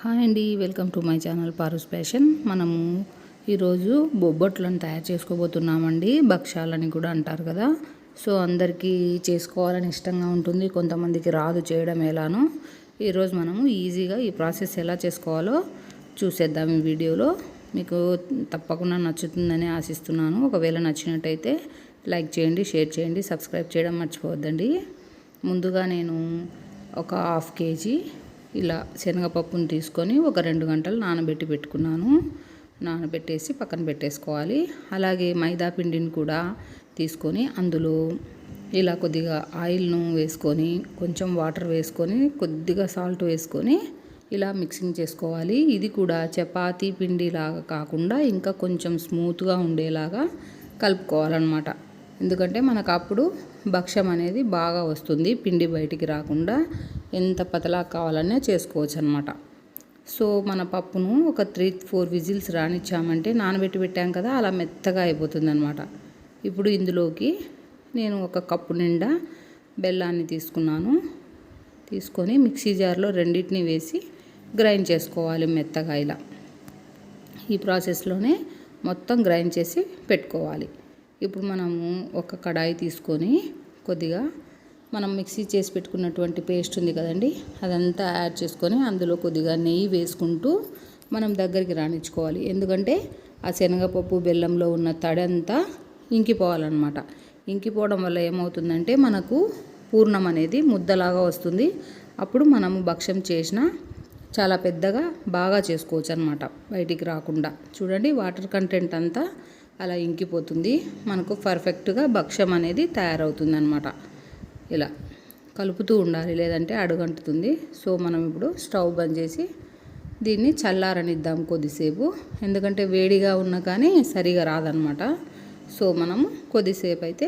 Hi అండి welcome to my channel Paru's fashion. మనము ఈరోజు బొబ్బట్లను తయారు చేసుకోబోతున్నామండి భక్ష్యాలని కూడా అంటారు కదా. సో అందరికీ చేసుకోవాలని ఇష్టంగా ఉంటుంది కొంతమందికి రాదు చేయడం ఎలానో. ఈరోజు మనము ఈజీగా ఈ ప్రాసెస్ ఎలా చేసుకోవాలో చూసేద్దాం ఈ వీడియోలో. మీకు తప్పకుండా నచ్చుతుందని ఆశిస్తున్నాను. ఒకవేళ నచ్చినట్టయితే లైక్ చేయండి షేర్ చేయండి సబ్స్క్రైబ్ చేయడం మర్చిపోవద్దండి. ముందుగా నేను ఒక హాఫ్ కేజీ ఇలా శనగపప్పును తీసుకొని ఒక రెండు గంటలు నానబెట్టి పెట్టుకున్నాను. నానబెట్టేసి పక్కన పెట్టేసుకోవాలి. అలాగే మైదా పిండిని కూడా తీసుకొని అందులో ఇలా కొద్దిగా ఆయిల్ను వేసుకొని కొంచెం వాటర్ వేసుకొని కొద్దిగా సాల్ట్ వేసుకొని ఇలా మిక్సింగ్ చేసుకోవాలి. ఇది కూడా చపాతీ పిండిలాగా కాకుండా ఇంకా కొంచెం స్మూత్గా ఉండేలాగా కలుపుకోవాలన్నమాట. ఎందుకంటే మనకు అప్పుడు భక్ష్యం అనేది బాగా వస్తుంది. పిండి బయటికి రాకుండా ఎంత పతలా కావాలనే చేసుకోవచ్చు అనమాట సో మన పప్పును ఒక త్రీ ఫోర్ విజిల్స్ రానిచ్చామంటే నానబెట్టి పెట్టాం కదా అలా మెత్తగా అయిపోతుంది అనమాట ఇప్పుడు ఇందులోకి నేను ఒక కప్పు నిండా బెల్లాన్ని తీసుకున్నాను. తీసుకొని మిక్సీ జార్లో రెండింటిని వేసి గ్రైండ్ చేసుకోవాలి మెత్తగా ఇలా. ఈ ప్రాసెస్లోనే మొత్తం గ్రైండ్ చేసి పెట్టుకోవాలి. ఇప్పుడు మనము ఒక కడాయి తీసుకొని కొద్దిగా మనం మిక్సీ చేసి పెట్టుకున్నటువంటి పేస్ట్ ఉంది కదండి అదంతా యాడ్ చేసుకొని అందులో కొద్దిగా నెయ్యి వేసుకుంటూ మనం దగ్గరికి రాణించుకోవాలి. ఎందుకంటే ఆ శనగపప్పు బెల్లంలో ఉన్న తడి అంతా ఇంకిపోవాలన్నమాట. ఇంకిపోవడం వల్ల ఏమవుతుందంటే మనకు పూర్ణం అనేది ముద్దలాగా వస్తుంది. అప్పుడు మనము భక్ష్యం చేసిన చాలా పెద్దగా బాగా చేసుకోవచ్చు అనమాట బయటికి రాకుండా. చూడండి వాటర్ కంటెంట్ అంతా అలా ఇంకిపోతుంది. మనకు పర్ఫెక్ట్గా భక్ష్యం అనేది తయారవుతుంది అనమాట ఇలా కలుపుతూ ఉండాలి లేదంటే అడుగంటుతుంది. సో మనం ఇప్పుడు స్టవ్ బంద్ చేసి దీన్ని చల్లారనిద్దాం కొద్దిసేపు. ఎందుకంటే వేడిగా ఉన్నా కానీ సరిగా రాదనమాట సో మనము కొద్దిసేపు అయితే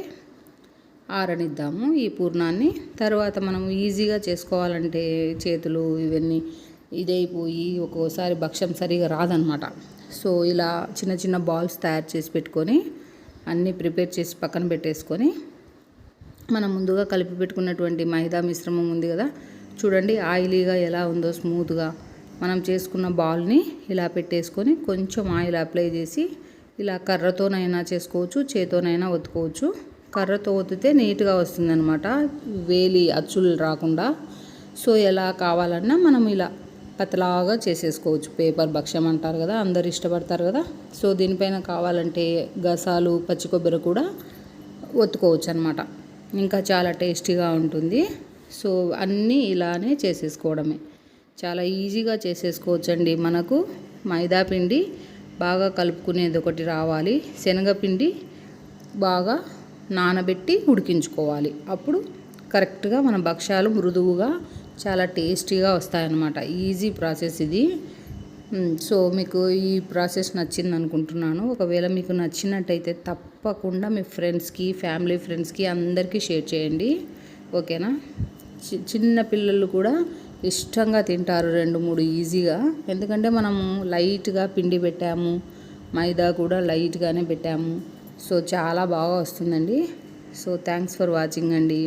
ఆరనిద్దాము ఈ పూర్ణాన్ని. తర్వాత మనం ఈజీగా చేసుకోవాలంటే చేతులు ఇవన్నీ ఇదైపోయి ఒక్కోసారి భక్ష్యం సరిగా రాదనమాట సో ఇలా చిన్న చిన్న బాల్స్ తయారు చేసి పెట్టుకొని అన్నీ ప్రిపేర్ చేసి పక్కన పెట్టేసుకొని మనం ముందుగా కలిపి పెట్టుకున్నటువంటి మైదా మిశ్రమం ఉంది కదా చూడండి ఆయిలీగా ఎలా ఉందో స్మూత్గా. మనం చేసుకున్న బాల్ని ఇలా పెట్టేసుకొని కొంచెం ఆయిల్ అప్లై చేసి ఇలా కర్రతోనైనా చేసుకోవచ్చు చేతోనైనా ఒత్తుకోవచ్చు. కర్రతో ఒత్తితే నీట్గా వస్తుందన్నమాట వేలి అచ్చులు రాకుండా. సో ఎలా కావాలన్నా మనం ఇలా పతలాగా చేసేసుకోవచ్చు. పేపర్ భక్ష్యం అంటారు కదా అందరు ఇష్టపడతారు కదా. సో దీనిపైన కావాలంటే గసాలు పచ్చి కొబ్బరి కూడా ఒత్తుకోవచ్చు అనమాట ఇంకా చాలా టేస్టీగా ఉంటుంది. సో అన్నీ ఇలానే చేసేసుకోవడమే. చాలా ఈజీగా చేసేసుకోవచ్చండి మనకు. మైదా పిండి బాగా కలుపుకునేది ఒకటి రావాలి. శనగపిండి బాగా నానబెట్టి ఉడికించుకోవాలి. అప్పుడు కరెక్ట్గా మన భక్ష్యాలు మృదువుగా చాలా టేస్టీగా వస్తాయన్నమాట. ఈజీ ప్రాసెస్ ఇది. Hmm, సో మీకు ఈ ప్రాసెస్ నచ్చింది అనుకుంటున్నాను. ఒకవేళ మీకు నచ్చినట్టయితే తప్పకుండా మీ ఫ్రెండ్స్కి ఫ్యామిలీ ఫ్రెండ్స్కి అందరికీ షేర్ చేయండి. ఓకేనా చిన్న పిల్లలు కూడా ఇష్టంగా తింటారు రెండు మూడు ఈజీగా ఎందుకంటే మనము లైట్గా పిండి పెట్టాము. మైదా కూడా లైట్గానే పెట్టాము. సో చాలా బాగా వస్తుందండి. సో థ్యాంక్స్ ఫర్ వాచింగ్ అండి.